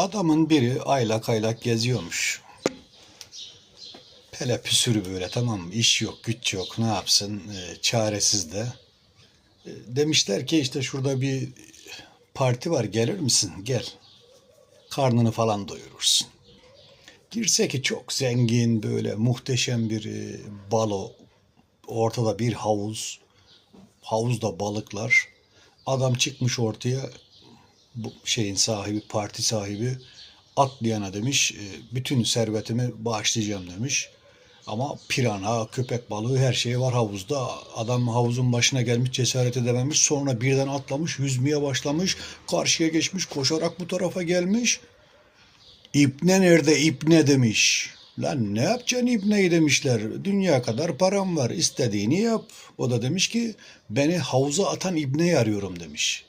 Adamın biri aylak aylak geziyormuş. Pele püsürü böyle tamam mı? İş yok, güç yok. Ne yapsın? Ee, çaresiz de. Ee, demişler ki işte şurada bir parti var. Gelir misin? Gel. Karnını falan doyurursun. Girse ki çok zengin böyle muhteşem bir e, balo. Ortada bir havuz. Havuzda balıklar. Adam çıkmış ortaya bu şeyin sahibi, parti sahibi atlayana demiş, e, bütün servetimi bağışlayacağım demiş. Ama pirana, köpek balığı her şey var havuzda. Adam havuzun başına gelmiş cesaret edememiş. Sonra birden atlamış, yüzmeye başlamış. Karşıya geçmiş, koşarak bu tarafa gelmiş. İpne nerede İpne demiş. Lan ne yapacaksın İpne'yi demişler. Dünya kadar param var istediğini yap. O da demiş ki beni havuza atan İbne'yi arıyorum demiş.